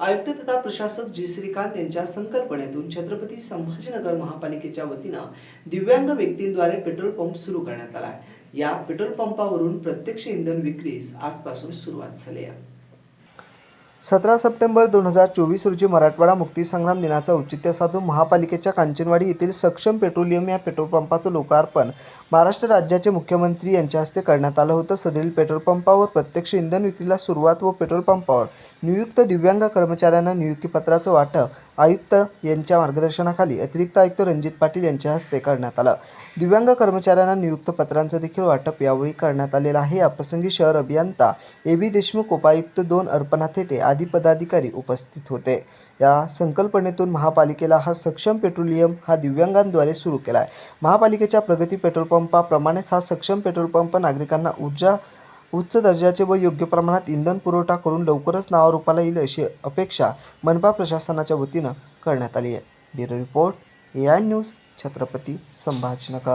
आयुक्त तथा प्रशासक जी श्रीकांत यांच्या संकल्पनेतून छत्रपती संभाजीनगर महापालिकेच्या वतीनं दिव्यांग व्यक्तींद्वारे पेट्रोल पंप सुरू करण्यात आला. आहे या पेट्रोल पंपावरून प्रत्यक्ष इंधन विक्रीस आजपासून सुरुवात झाली आहे. सतरा सप्टेंबर दोन हजार चोवीस रोजी मराठवाडा मुक्तीसंग्राम दिनाचं औचित्य साधून महापालिकेच्या कांचनवाडी येथील सक्षम पेट्रोलियम या पेट्रोल पंपाचं लोकार्पण महाराष्ट्र राज्याचे मुख्यमंत्री यांच्या हस्ते करण्यात आलं होतं. सदरील पेट्रोल पंपावर प्रत्यक्ष इंधन विक्रीला सुरुवात व पेट्रोल पंपावर नियुक्त दिव्यांग कर्मचाऱ्यांना नियुक्तीपत्राचं वाटप आयुक्त यांच्या मार्गदर्शनाखाली अतिरिक्त आयुक्त रणजित पाटील यांच्या हस्ते करण्यात आलं. दिव्यांग कर्मचाऱ्यांना नियुक्त पत्रांचं देखील वाटप यावेळी करण्यात आलेलं आहे. याप्रसंगी शहर अभियंता ए बी देशमुख उपायुक्त दोन अर्पणा थेटे आदी पदाधिकारी उपस्थित होते. या संकल्पनेतून महापालिकेला हा सक्षम पेट्रोलियम हा दिव्यांगांद्वारे सुरू केला आहे महापालिकेच्या प्रगती पेट्रोल पंपाप्रमाणेच हा सक्षम पेट्रोल पंप नागरिकांना ऊर्जा उच्च दर्जाचे व योग्य प्रमाणात इंधन पुरवठा करून लवकरच नावारूपाला येईल अशी अपेक्षा मनपा प्रशासनाच्या वतीनं करण्यात आली आहे. Bureau report A I news Chhatrapati Sambhajinagar.